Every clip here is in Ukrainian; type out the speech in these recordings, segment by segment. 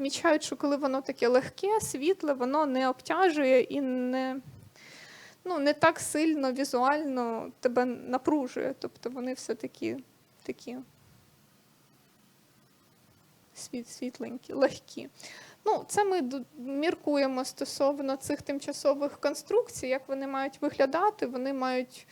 відмічають, що коли воно таке легке, світле, воно не обтяжує і не, ну, не так сильно візуально тебе напружує. Тобто вони все такі такі світ, світленькі, легкі. Ну, це ми міркуємо стосовно цих тимчасових конструкцій, як вони мають виглядати. Вони мають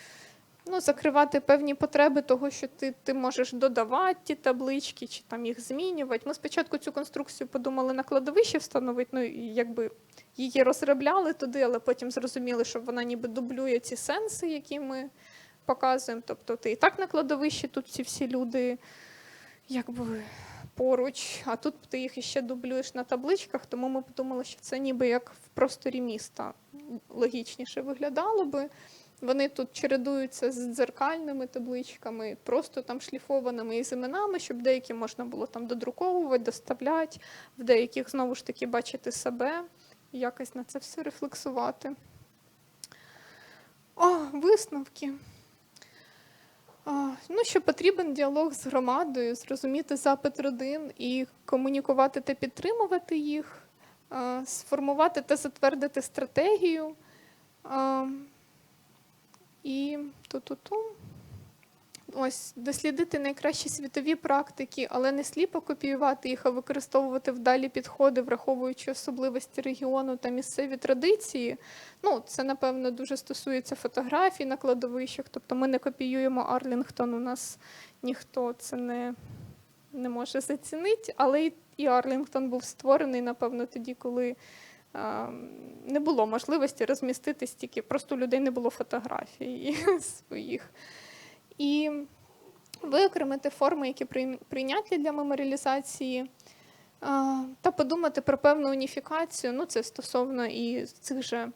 ну, закривати певні потреби того, що ти, ти можеш додавати ті таблички чи там їх змінювати. Ми спочатку цю конструкцію подумали на кладовище встановити, ну якби її розробляли туди, але потім зрозуміли, що вона ніби дублює ці сенси, які ми показуємо. Тобто ти і так на кладовищі тут ці всі люди якби поруч, а тут ти їх іще дублюєш на табличках, тому ми подумали, що це ніби як в просторі міста логічніше виглядало би. Вони тут чередуються з дзеркальними табличками, просто там шліфованими із іменами, щоб деякі можна було там додруковувати, доставляти, в деяких знову ж таки бачити себе, якось на це все рефлексувати. О, висновки. Ну, що потрібен діалог з громадою, зрозуміти запит родин і комунікувати та підтримувати їх, сформувати та затвердити стратегію. І ту-ту-ту. Ось дослідити найкращі світові практики, але не сліпо копіювати їх, а використовувати вдалі підходи, враховуючи особливості регіону та місцеві традиції. Ну, це напевно дуже стосується фотографій на кладовищах. Тобто ми не копіюємо Арлінгтон. У нас ніхто це не, не може зацінити, але і Арлінгтон був створений, напевно, тоді, коли. А, Не було можливості розмістити стільки, просто у людей не було фотографій своїх. І виокремити форми, які прийняті для меморіалізації, та подумати про певну уніфікацію. Ну, це стосовно і цих же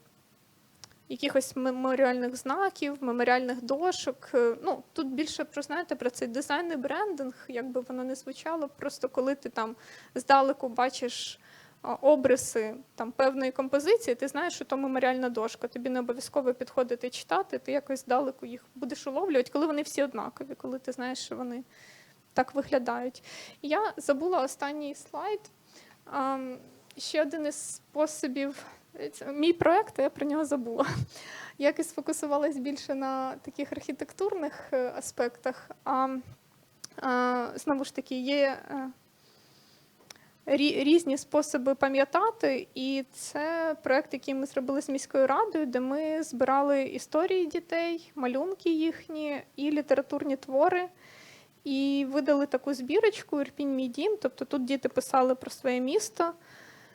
якихось меморіальних знаків, меморіальних дошок. Е, Ну, тут більше про знаєте про цей дизайн і брендинг, як би воно не звучало. Просто коли ти там здалеку бачиш обриси там певної композиції, ти знаєш, що то меморіальна дошка. Тобі не обов'язково підходити читати, ти якось здалеку їх будеш уловлювати, коли вони всі однакові, коли ти знаєш, що вони так виглядають. Я забула останній слайд. Ще один із способів. це Мій проект, а я про нього забула. Якось сфокусувалась більше на таких архітектурних е, аспектах. А, знову ж таки, є е, різні способи пам'ятати, і це проект, який ми зробили з міською радою, де ми збирали історії дітей, малюнки їхні і літературні твори. І видали таку збірочку Ірпінь мій дім. Тобто тут діти писали про своє місто.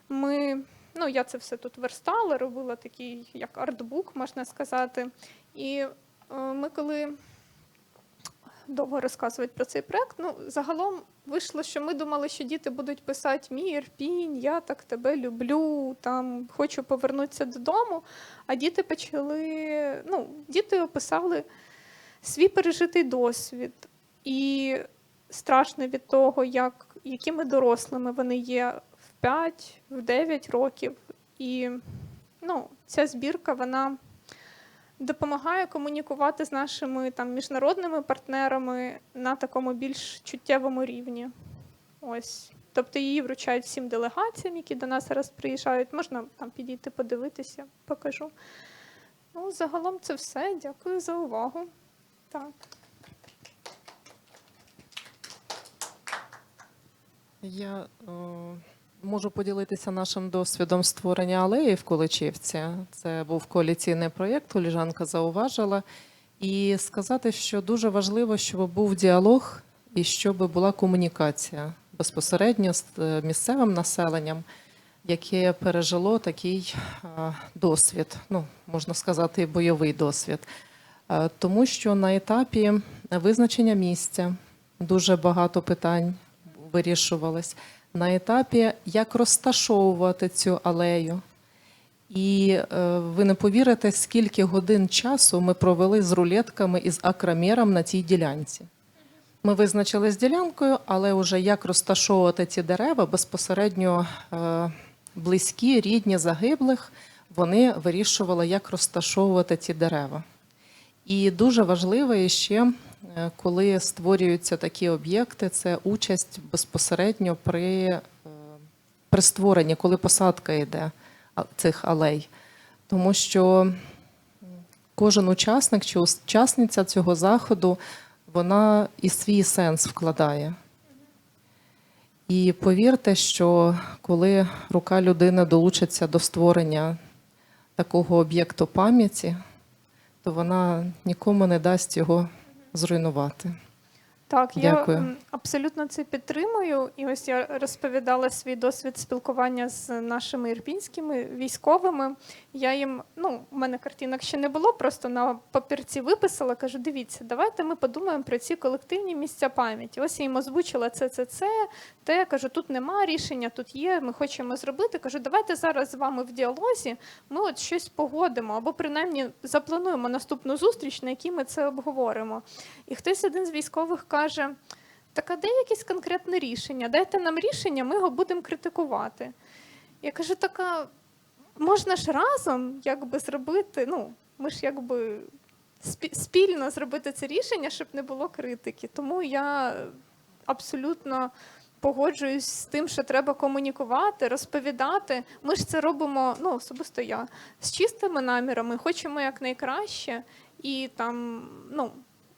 Ми, ну, я це все тут верстала, робила такий як артбук, можна сказати. І е, ми коли довго розказувати про цей проект, ну, загалом вийшло, що ми думали, що діти будуть писати Мій Ірпінь, я так тебе люблю, там хочу повернутися додому. А діти почали, ну, діти описали свій пережитий досвід. І страшно від того, як, якими дорослими вони є в 5, в 9 років. І ну, ця збірка вона допомагає комунікувати з нашими там, міжнародними партнерами на такому більш чуттєвому рівні. Ось. Тобто її вручають всім делегаціям, які до нас зараз приїжджають. Можна там підійти подивитися, покажу. Ну, загалом це все. Дякую за увагу. Так. Я е, можу поділитися нашим досвідом створення алеї в Количівці. Це був коаліційний проєкт, Оліжанка зауважила. І сказати, що дуже важливо, щоб був діалог і щоб була комунікація безпосередньо з е, місцевим населенням, яке пережило такий е, досвід, ну можна сказати, бойовий досвід. Е, Тому що на етапі визначення місця дуже багато питань вирішувались. На етапі, як розташовувати цю алею. І е, ви не повірите, скільки годин часу ми провели з рулетками і з акромером на цій ділянці. Ми визначили з ділянкою, але вже як розташовувати ці дерева безпосередньо е, близькі, рідні загиблих, вони вирішували, як розташовувати ці дерева. І дуже важливо ще, коли створюються такі об'єкти, це участь безпосередньо при е, при створенні, коли посадка йде цих алей. Тому що кожен учасник чи учасниця цього заходу вона і свій сенс вкладає. І повірте, що коли рука людини долучиться до створення такого об'єкту пам'яті, то вона нікому не дасть його зруйнувати. Так, Дякую. я абсолютно це підтримую. І ось я розповідала свій досвід спілкування з нашими ірпінськими військовими. Я їм, ну, у мене картинок ще не було, просто на папірці виписала. Кажу, дивіться, давайте ми подумаємо про ці колективні місця пам'яті. Ось я їм озвучила це, це, це. Те кажу, тут нема рішення, тут є. Ми хочемо зробити. Кажу, давайте зараз з вами в діалозі ми от щось погодимо, або принаймні заплануємо наступну зустріч, на якій ми це обговоримо. І хтось один з військових каже: так а де якесь конкретне рішення? Дайте нам рішення, ми його будемо критикувати. Я кажу, так а можна ж разом якби зробити, ну, ми ж якби спільно зробити це рішення, щоб не було критики. Тому я абсолютно погоджуюсь з тим, що треба комунікувати, розповідати. Ми ж це робимо, ну особисто я, з чистими намірами, хочемо якнайкраще, і там, ну.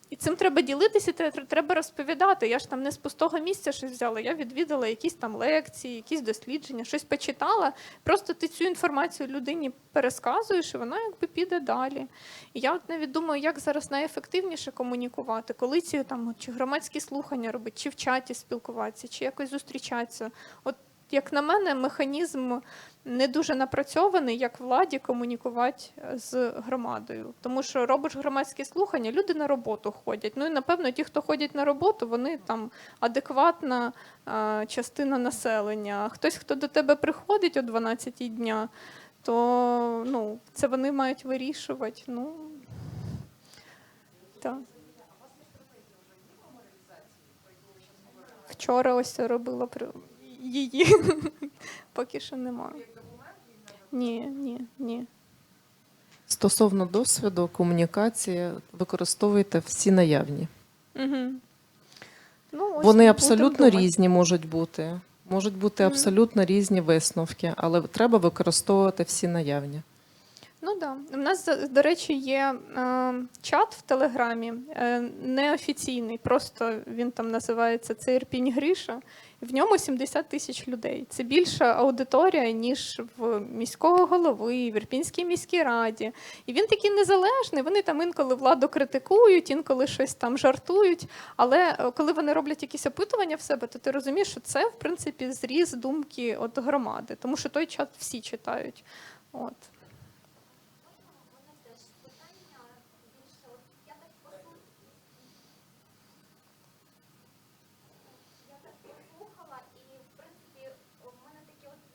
І цим треба ділитися, тре- тре- треба розповідати. Я ж там не з пустого місця щось взяла. Я відвідала якісь там лекції, якісь дослідження, щось почитала. Просто ти цю інформацію людині пересказуєш, і вона якби піде далі. І я от навіть думаю, як зараз найефективніше комунікувати, коли ці там чи громадські слухання робити, чи в чаті спілкуватися, чи якось зустрічатися. От як на мене, механізм не дуже напрацьований, як владі комунікувати з громадою. Тому що робиш громадські слухання, люди на роботу ходять. Ну і напевно, ті, хто ходять на роботу, вони там адекватна а, частина населення. Хтось, хто до тебе приходить о 12 дня, то ну, це вони мають вирішувати. Ну, так. Вчора ось робила її. Поки що немає. Ні, ні, ні. Стосовно досвіду, комунікації, використовуйте всі наявні. Угу. Ну, ось Вони абсолютно думати. різні можуть бути. Можуть бути Мгм. абсолютно різні висновки, але треба використовувати всі наявні. Ну да. У нас, до- до речі, є е, чат в Телеграмі, е, неофіційний, просто він там називається Це Ірпінь Гріша. В ньому 70 тисяч людей. Це більша аудиторія, ніж в міського голови, в Ірпінській міській раді. І він такий незалежний. Вони там інколи владу критикують, інколи щось там жартують. Але е, коли вони роблять якісь опитування в себе, то ти розумієш, що це в принципі зріз думки от громади, тому що той чат всі читають. От.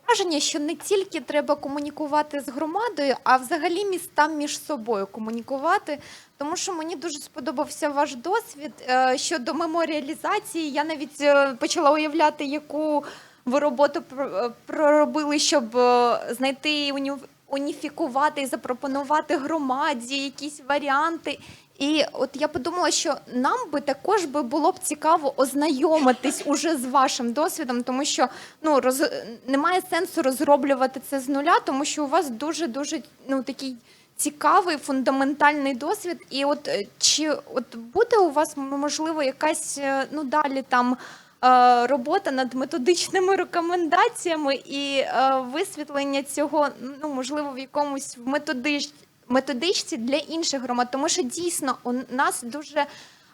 Враження, що не тільки треба комунікувати з громадою, а взагалі містам між собою комунікувати. Тому що мені дуже сподобався ваш досвід е, щодо меморіалізації. Я навіть е, почала уявляти, яку ви роботу е, проробили, щоб знайти уніфікувати і запропонувати громаді якісь варіанти. І от я подумала, що нам би також би було б цікаво ознайомитись уже з вашим досвідом, тому що ну роз немає сенсу розроблювати це з нуля, тому що у вас дуже дуже ну такий цікавий фундаментальний досвід. І от е, чи от буде у вас можливо якась е, ну далі там. е, Робота над методичними рекомендаціями і висвітлення цього, ну можливо, в якомусь методич, методичці для інших громад, тому що дійсно у нас дуже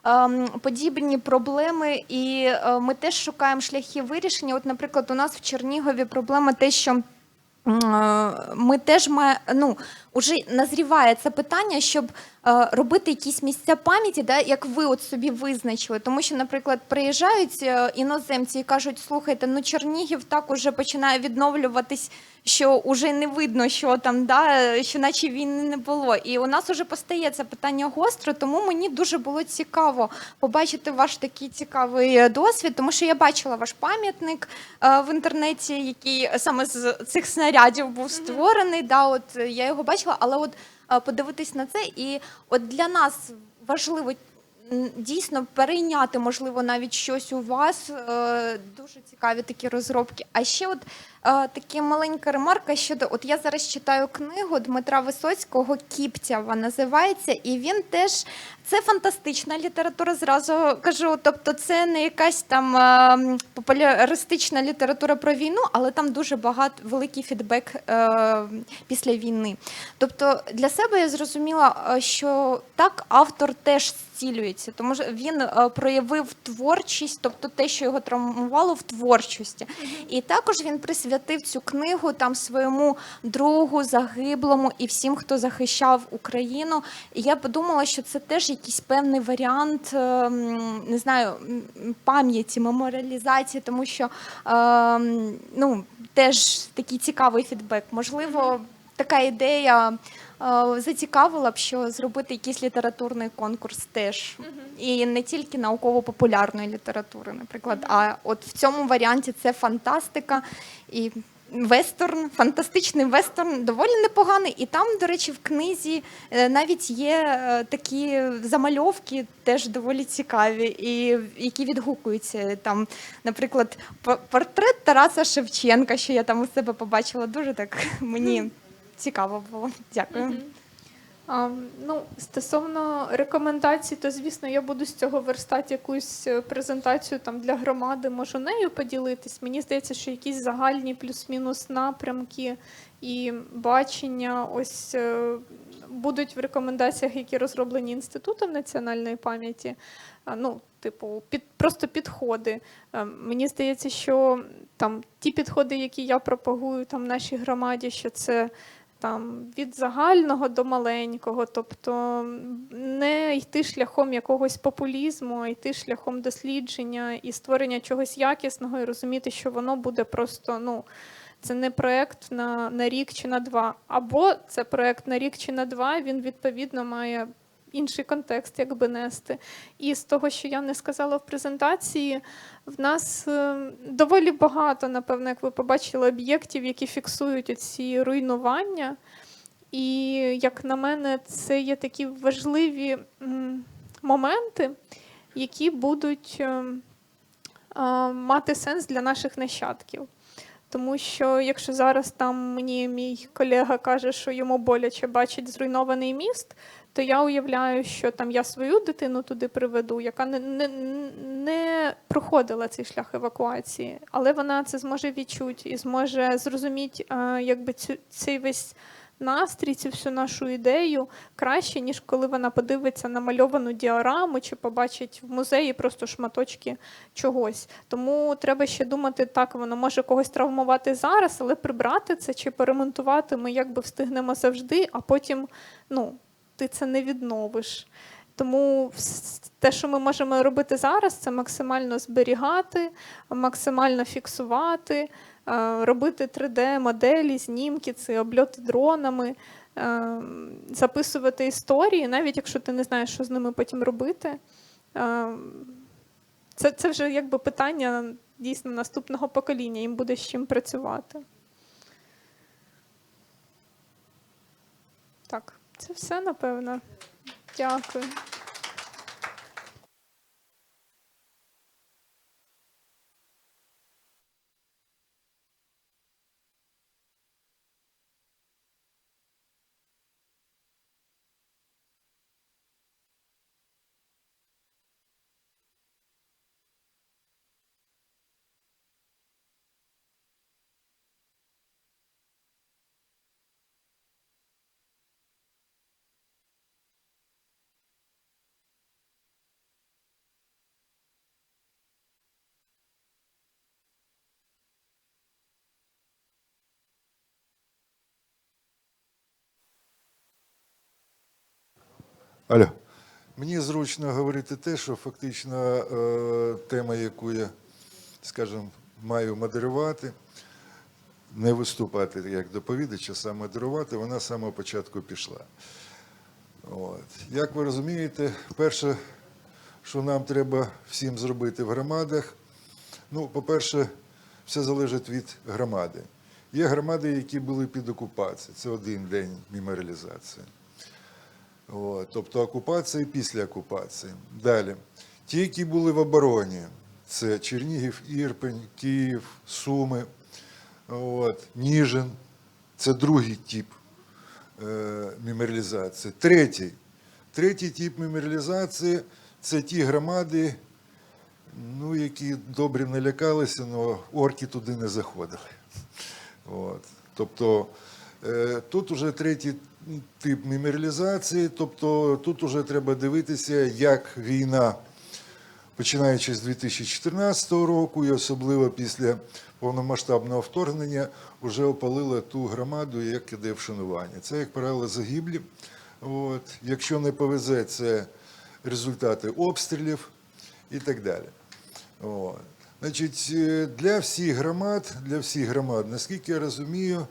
ем, подібні проблеми, і е, ми теж шукаємо шляхи вирішення. От, наприклад, у нас в Чернігові проблема те, що. е, Ми теж має, ну, уже назріває це питання, щоб е, робити якісь місця пам'яті, да, як ви от собі визначили. Тому що, наприклад, приїжджають е, іноземці і кажуть, слухайте, ну Чернігів так уже починає відновлюватись, що вже не видно, що там, да, що наче війни не було. І у нас уже постає це питання гостро, тому мені дуже було цікаво побачити ваш такий цікавий е, досвід, тому що я бачила ваш пам'ятник е, в інтернеті, який саме з цих снарядів був створений. Да, от я його бачила, але от е, подивитись на це, і от для нас важливо дійсно перейняти, можливо, навіть щось у вас. Е, Дуже цікаві такі розробки. А ще от е, така маленька ремарка щодо от я зараз читаю книгу Дмитра Висоцького Кіптява називається, і він теж це фантастична література. Зразу кажу. Тобто, це не якась там е, популяристична література про війну, але там дуже багато великий фідбек е, після війни. Тобто для себе я зрозуміла, е, що так автор теж зцілюється, тому що він проявив творчість, тобто те, що його травмувало в творчості. І також він присвятив цю книгу там своєму другу загиблому і всім, хто захищав Україну. І я подумала, що це теж якийсь певний варіант, е, не знаю, пам'яті, меморіалізації, тому що е, ну, теж такий цікавий фідбек. Можливо, така ідея е, зацікавила б, що зробити якийсь літературний конкурс теж. І не тільки науково-популярної літератури, наприклад. А от в цьому варіанті це фантастика і вестерн, фантастичний вестерн, доволі непоганий. І там, до речі, в книзі е, навіть є е, такі замальовки, теж доволі цікаві, і які відгукуються. Там, наприклад, портрет Тараса Шевченка, що я там у себе побачила, дуже так мені цікаво було. Дякую. Ну, стосовно рекомендацій, то звісно, я буду з цього верстати якусь е, презентацію там для громади, можу нею поділитись. Мені здається, що якісь загальні плюс-мінус напрямки і бачення ось е, будуть в рекомендаціях, які розроблені інститутом національної пам'яті. Ну, типу, під просто підходи. Е, Мені здається, що там ті підходи, які я пропагую там нашій громаді, що це там від загального до маленького, тобто не йти шляхом якогось популізму, а йти шляхом дослідження і створення чогось якісного, і розуміти, що воно буде просто ну. Це не проект на, на рік чи на два. Або це проект на рік чи на два, він відповідно має інший контекст, якби нести. І з того, що я не сказала в презентації, в нас е, доволі багато, напевно, як ви побачили, об'єктів, які фіксують ці руйнування. І, як на мене, це є такі важливі моменти, які будуть е, е, мати сенс для наших нащадків. Тому що якщо зараз там мені мій колега каже, що йому боляче бачить зруйнований міст, то я уявляю, що там я свою дитину туди приведу, яка не, не, не проходила цей шлях евакуації, але вона це зможе відчути і зможе зрозуміти, е, якби цю, цей весь настрій, цю всю нашу ідею краще, ніж коли вона подивиться на мальовану діораму чи побачить в музеї просто шматочки чогось. Тому треба ще думати, так воно може когось травмувати зараз, але прибрати це чи поремонтувати ми якби встигнемо завжди, а потім ну, ти це не відновиш. Тому те, що ми можемо робити зараз, це максимально зберігати, максимально фіксувати, е, робити 3D-моделі, знімки, це обльоти дронами, е, записувати історії, навіть якщо ти не знаєш, що з ними потім робити. Е, Це, це вже якби питання дійсно наступного покоління, їм буде з чим працювати. Так, це все, напевно. Дякую. Алло. Мені зручно говорити те, що фактично е, тема, яку я, скажімо, маю модерувати, не виступати як доповідач, а саме модерувати, вона з самого початку пішла. От. Як ви розумієте, перше, що нам треба всім зробити в громадах, ну, по-перше, все залежить від громади. Є громади, які були під окупацією. Це один день меморіалізації. От, тобто окупація після окупації. Далі. Ті, які були в обороні, це Чернігів, Ірпень, Київ, Суми, от, Ніжин. Це другий тип е, меморіалізації. Третій. Третій тип меморіалізації це ті громади, ну, які добре налякалися, але орки туди не заходили. От. Тобто е, тут уже третій тип меморіалізації, тобто тут уже треба дивитися, як війна, починаючи з 2014 року і особливо після повномасштабного вторгнення, вже опалила ту громаду, як іде вшанування. Це, як правило, загиблі. От. Якщо не повезе, це результати обстрілів і так далі. От. Значить, е, для всіх громад, для всіх громад, наскільки я розумію,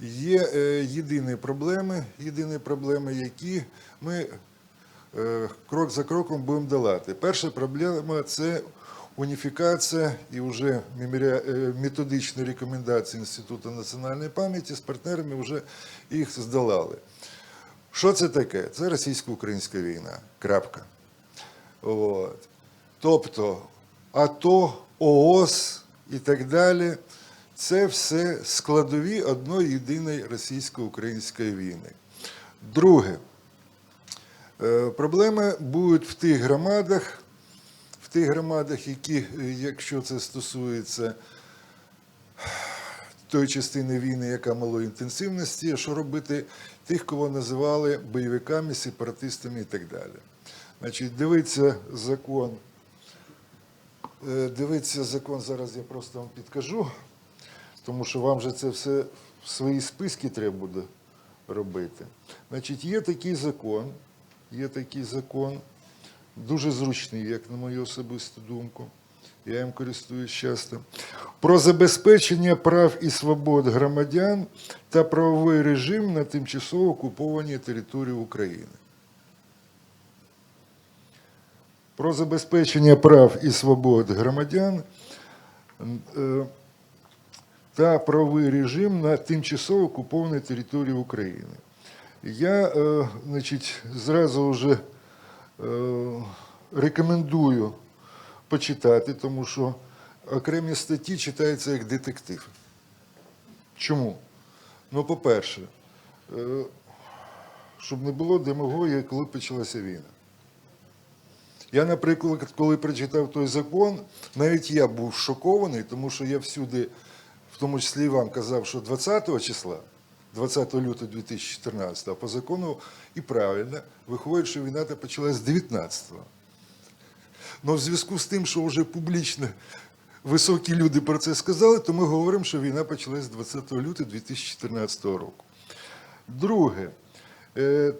є е, єдині проблеми, єдині проблеми, які ми е, крок за кроком будемо долати. Перша проблема це уніфікація і вже е, методичні рекомендації Інституту національної пам'яті з партнерами вже їх здолали. Що це таке? Це російсько-українська війна. Крапка. От. Тобто АТО, ООС і так далі. Це все складові одної єдиної російсько-української війни. Друге, е, проблеми будуть в тих громадах, в тих громадах, які, е, якщо це стосується тої частини війни, яка малої інтенсивності, що робити тих, кого називали бойовиками, сепаратистами і так далі. Значить, дивиться закон. Е, Дивиться закон, зараз я просто вам підкажу, тому що вам же це все в свої списки треба буде робити. Значить, є такий закон, є такий закон, дуже зручний, як на мою особисту думку. Я їм користуюсь часто. Про забезпечення прав і свобод громадян та правовий режим на тимчасово окупованій території України. Про забезпечення прав і свобод громадян е, та правовий режим на тимчасово окупованій території України. Я, е, значить, зразу вже е, рекомендую почитати, тому що окремі статті читаються як детектив. Чому? Ну, по-перше, е, щоб не було демагогії, коли почалася війна. Я, наприклад, коли прочитав той закон, навіть я був шокований, тому що я всюди, тому числі вам, казав, що 20 числа, 20 лютого 2014, а по закону і правильно, виходить, що війна почалась з 19-го. Но в зв'язку з тим, що вже публічно високі люди про це сказали, то ми говоримо, що війна почалась з 20 лютого 2014 року. Друге, е,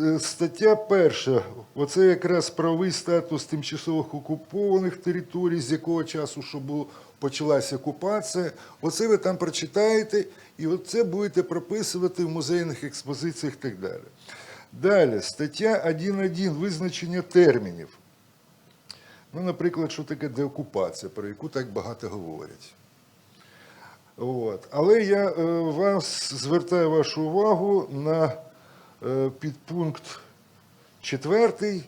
е, стаття перша, оце якраз правовий статус тимчасово окупованих територій, з якого часу, що було, почалася окупація. Оце ви там прочитаєте, і оце будете прописувати в музейних експозиціях і так далі. Далі, стаття 1.1, визначення термінів. Ну, наприклад, що таке деокупація, про яку так багато говорять. От. Але я е, вас звертаю вашу увагу на е, підпункт четвертий.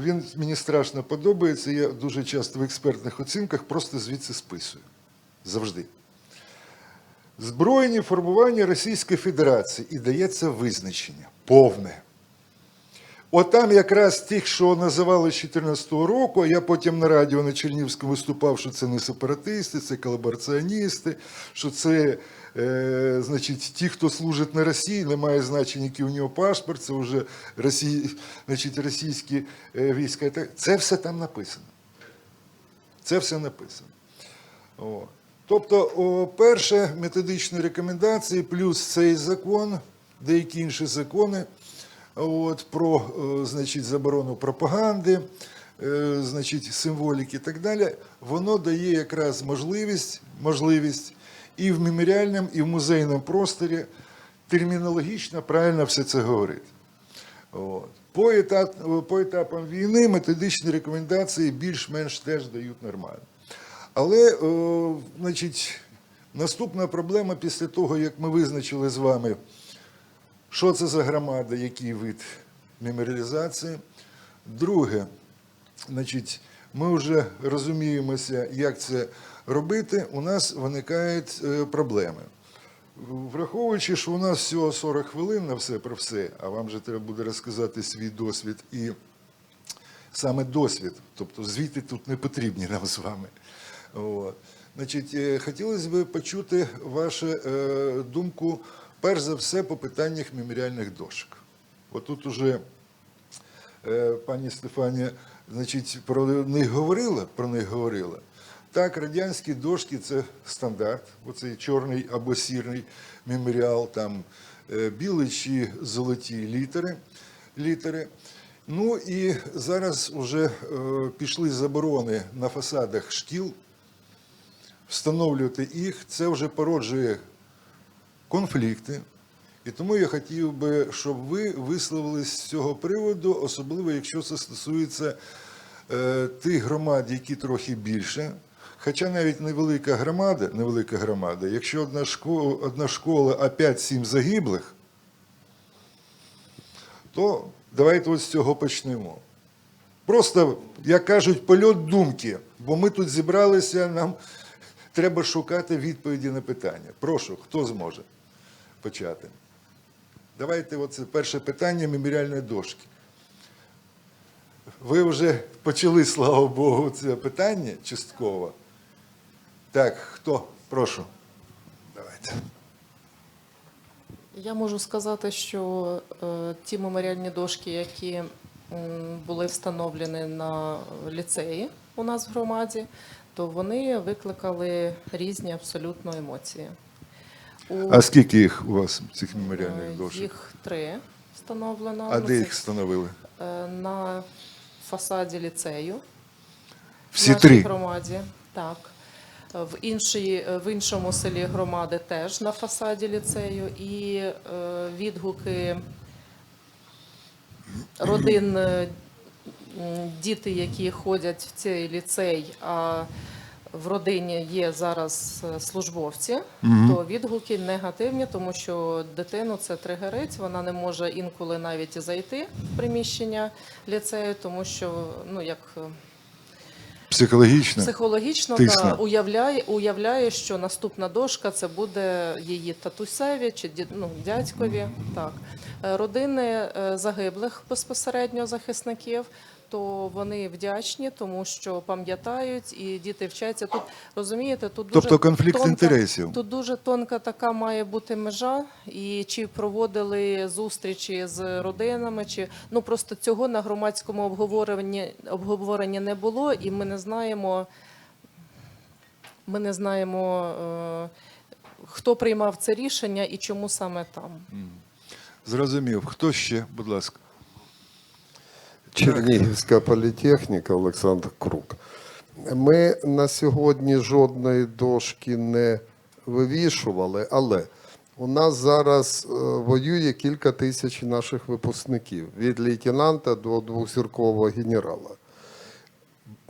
Він мені страшно подобається. Я дуже часто в експертних оцінках просто звідси списую. Завжди. Збройні формування Російської Федерації і дається визначення повне. От там якраз тих, що називали з 2014 року, а я потім на радіо на Чернівському виступав, що це не сепаратисти, це колабораціоністи, що це е, значить, ті, хто служить на Росії, немає значення, який у нього паспорт, це вже Росії, значить, російські е, війська. Це все там написано. Це все написано. О. Тобто, о, перше, методичні рекомендації, плюс цей закон, деякі інші закони от, про е, значить, заборону пропаганди, е, значить, символіки і так далі, воно дає якраз можливість, можливість і в меморіальному, і в музейному просторі термінологічно правильно все це говорити. От. По, етап, по етапам війни методичні рекомендації більш-менш теж дають нормально. Але, о, значить, наступна проблема після того, як ми визначили з вами Що це за громада, який вид меморіалізації? Друге, значить, ми вже розуміємося, як це робити. У нас виникають е, проблеми. Враховуючи, що у нас всього 40 хвилин на все про все, а вам же треба буде розказати свій досвід і саме досвід, тобто звіти тут не потрібні нам з вами. От. Значить, е, хотілося б почути вашу е, думку, перш за все, по питаннях меморіальних дошок. От тут уже е, пані Стефанія, значить, про них говорила, про них говорила. Так, радянські дошки це стандарт, оцей чорний або сірий меморіал, там е, білі чи золоті літери. літери. Ну і зараз вже е, пішли заборони на фасадах шкіл. Встановлювати їх, це вже породжує конфлікти. І тому я хотів би, щоб ви висловились з цього приводу, особливо якщо це стосується е, тих громад, які трохи більше. Хоча навіть невелика громада, невелика громада, якщо одна школа, одна школа, а 5-7 загиблих, то давайте от з цього почнемо. Просто, як кажуть, польот думки, бо ми тут зібралися, нам треба шукати відповіді на питання. Прошу, хто зможе почати? Давайте оце перше питання меморіальної дошки. Ви вже почали, слава Богу, це питання частково. Так, хто? Прошу. Давайте. Я можу сказати, що е, ті меморіальні дошки, які м, були встановлені на ліцеї у нас в громаді, то вони викликали різні абсолютно емоції. У, А скільки їх у вас, цих е, меморіальних дошок? їх три встановлено. А Ну, де це, їх встановили? е, на фасаді ліцею. Всі в нашій три. громаді. Так. В, іншій, в іншому селі громади теж на фасаді ліцею. І е, відгуки родин, е, діти, які ходять в цей ліцей, а в родині є зараз е, службовці, то відгуки негативні, тому що дитину це тригерить, вона не може інколи навіть зайти в приміщення ліцею, тому що ну як. Психологічно? Психологічно та, уявляє, уявляє, що наступна дошка це буде її татусеві чи ну, дядькові. Так. Е, Родини е, загиблих безпосередньо захисників, то вони вдячні, тому що пам'ятають і діти вчаться. Тут розумієте, тут дуже Тобто конфлікт тонка, інтересів. Тут дуже тонка така має бути межа, і чи проводили зустрічі з родинами, чи ну просто цього на громадському обговоренні обговорення не було, і ми не знаємо. Ми не знаємо, е, хто приймав це рішення і чому саме там. Зрозумів. Хто ще, будь ласка? Чернігівська політехніка Олександр Крук. Ми на сьогодні жодної дошки не вивішували, але у нас зараз е, воює кілька тисяч наших випускників від лейтенанта до двохзіркового генерала.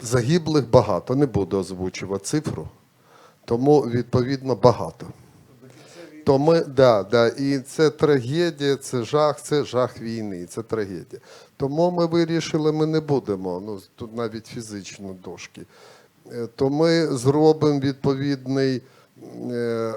Загиблих багато, не буду озвучувати цифру, тому відповідно багато. То ми, да, да, і це трагедія, це жах, це жах війни, це трагедія. Тому ми вирішили, ми не будемо, ну тут навіть фізично дошки. Е, То ми зробимо відповідний е,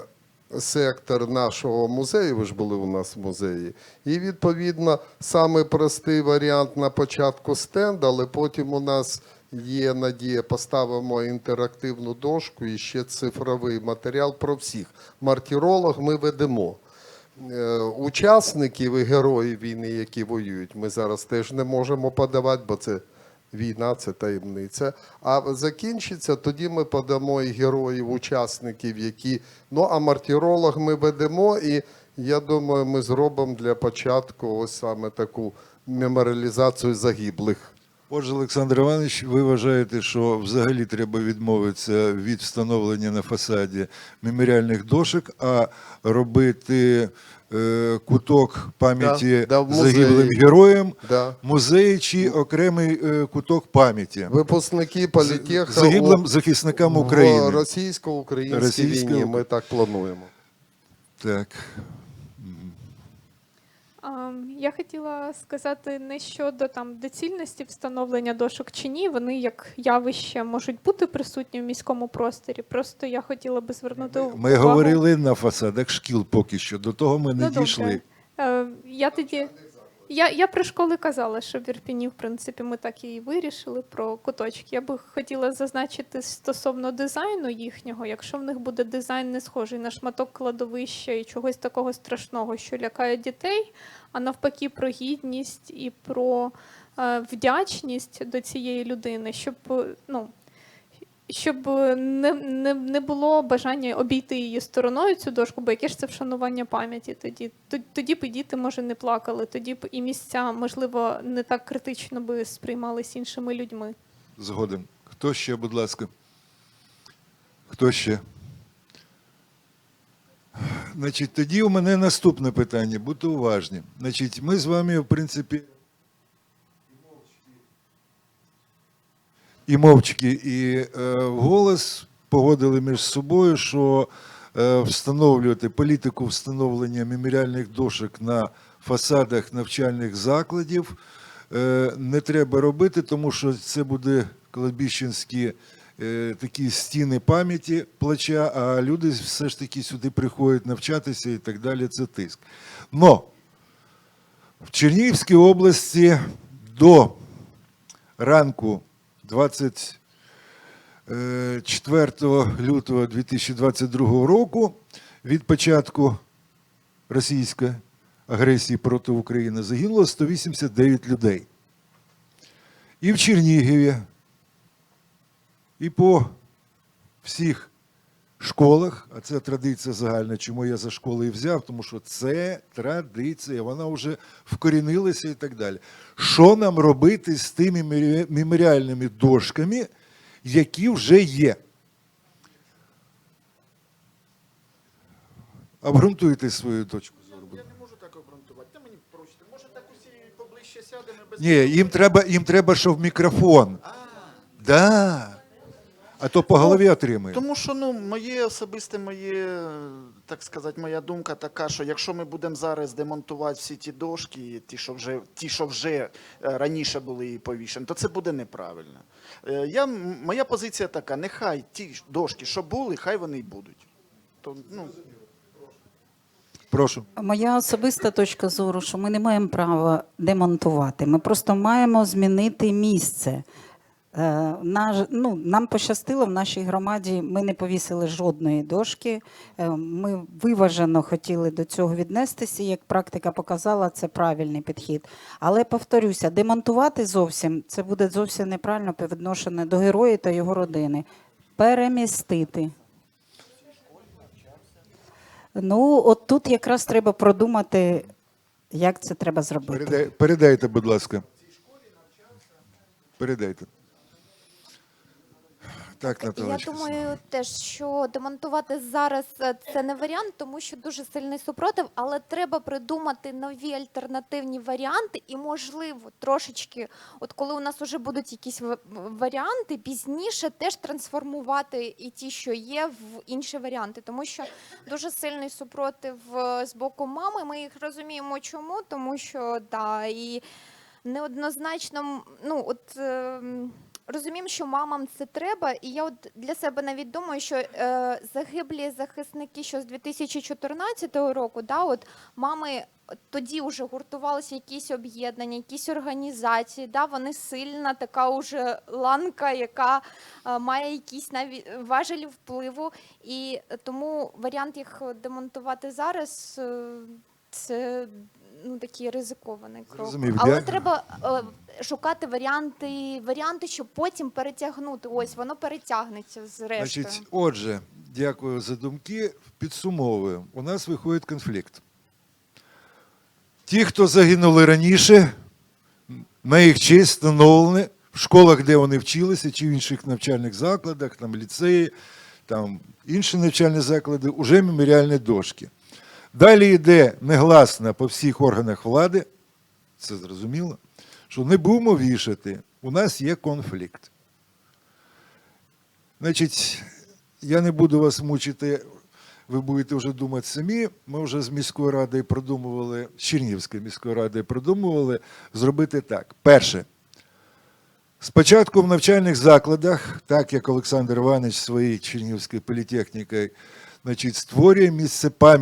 сектор нашого музею. Ви ж були у нас в музеї. І відповідно самий простий варіант на початку стенд, але потім у нас є надія, поставимо інтерактивну дошку і ще цифровий матеріал про всіх. Мартіролог ми ведемо. Е, Учасників і героїв війни, які воюють, ми зараз теж не можемо подавати, бо це війна, це таємниця. А закінчиться, тоді ми подамо і героїв, учасників, які. Ну а мартіролог ми ведемо, і я думаю, ми зробимо для початку ось саме таку меморіалізацію загиблих. Отже, Олександр Іванович, ви вважаєте, що взагалі треба відмовитися від встановлення на фасаді меморіальних дошок, а робити е, куток пам'яті Да, да, загиблим героям, Да. музей чи окремий е, куток пам'яті Випускники політеха загиблим у- захисникам в України. російсько-українській Російсько- війні. Ми так плануємо. Так. Ам, Я хотіла сказати не щодо там доцільності встановлення дошок чи ні. Вони як явище можуть бути присутні в міському просторі. Просто я хотіла би звернути увагу. Ми говорили на фасадах шкіл поки що. До того ми не Ну, дійшли. добре. Е, Я тоді. Я, я про школи казала, що в Ірпіні, в принципі, ми так і вирішили про куточки. Я би хотіла зазначити стосовно дизайну їхнього, якщо в них буде дизайн не схожий на шматок кладовища і чогось такого страшного, що лякає дітей, а навпаки, про гідність і про е, вдячність до цієї людини, щоб ну. Щоб не, не, не було бажання обійти її стороною цю дошку, бо яке ж це вшанування пам'яті тоді. Тоді б і діти, може, не плакали, тоді б і місця, можливо, не так критично би сприймались іншими людьми. Згоден. Хто ще, будь ласка? Хто ще? Значить, тоді у мене наступне питання. Будьте уважні. Значить, ми з вами, в принципі, і мовчки, і е, вголос погодили між собою, що е, встановлювати політику встановлення меморіальних дошок на фасадах навчальних закладів е, не треба робити, тому що це буде кладбищенські е, такі стіни пам'яті плача, а люди все ж таки сюди приходять навчатися і так далі. Це тиск. Но в Чернігівській області до ранку 24 лютого 2022 року від початку російської агресії проти України загинуло 189 людей. І в Чернігові, і по всіх школах, а це традиція загальна, чому я за школи і взяв, тому що це традиція, вона вже вкорінилася і так далі. Що нам робити з тими меморі- меморіальними дошками, які вже є? Обґрунтуйте свою точку зору. Я не можу так обґрунтувати. Та мені прочите. Може так усі поближче сядемо без Ні, їм треба, їм треба, щоб мікрофон. Да. А то по голові отримає. Тому що ну моє особисте, моє, так сказати, моя думка така, що якщо ми будемо зараз демонтувати всі ті дошки, ті, що вже ті, що вже е, раніше були повішені, то це буде неправильно. Е, Я, моя позиція така: нехай ті дошки, що були, хай вони й будуть. То, ну, Прошу. Моя особиста точка зору, що ми не маємо права демонтувати. Ми просто маємо змінити місце. Е, наш- ну, нам пощастило в нашій громаді. Ми не повісили жодної дошки. Е, Ми виважено хотіли до цього віднестися. Як практика показала, це правильний підхід. Але повторюся, демонтувати зовсім це буде зовсім неправильно по відношенню до героя та його родини. Перемістити. Ну, от тут якраз треба продумати, як це треба зробити. Передай, передайте, будь ласка. Передайте. Так, Наталя. Я думаю, теж що демонтувати зараз е, це не варіант, тому що дуже сильний супротив, але треба придумати нові альтернативні варіанти, і можливо трошечки, от коли у нас вже будуть якісь варіанти, пізніше теж трансформувати і ті, що є, в інші варіанти, тому що дуже сильний супротив е, з боку мами. Ми їх розуміємо, чому, тому що да і неоднозначно, ну от. Розуміємо, що мамам це треба, і я от для себе навіть думаю, що е, загиблі захисники, що з 2014 року, да, от мами тоді вже гуртувалися якісь об'єднання, якісь організації, да, вони сильна така уже ланка, яка е, має якісь навіть важелі впливу. І тому варіант їх демонтувати зараз е, це ну, такий ризикований крок. Зрозумів. Але Дя- треба е, шукати варіанти, варіанти, щоб потім перетягнути. Ось воно перетягнеться зрештою. Значить, отже, дякую за думки. Підсумовую. У нас виходить конфлікт. Ті, хто загинули раніше, на їх честь встановлені в школах, де вони вчилися, чи в інших навчальних закладах, там ліцеї, там інші навчальні заклади, уже меморіальні дошки. Далі йде негласно по всіх органах влади, це зрозуміло, що не будемо вішати, у нас є конфлікт. Значить, я не буду вас мучити ви будете вже думати самі. Ми вже з міською радою продумували, з Чернігівською міською радою продумували зробити так. Перше. Спочатку в навчальних закладах, так як Олександр Іванович своєю Чернігівською політехнікою значить, створює місце пам'яті.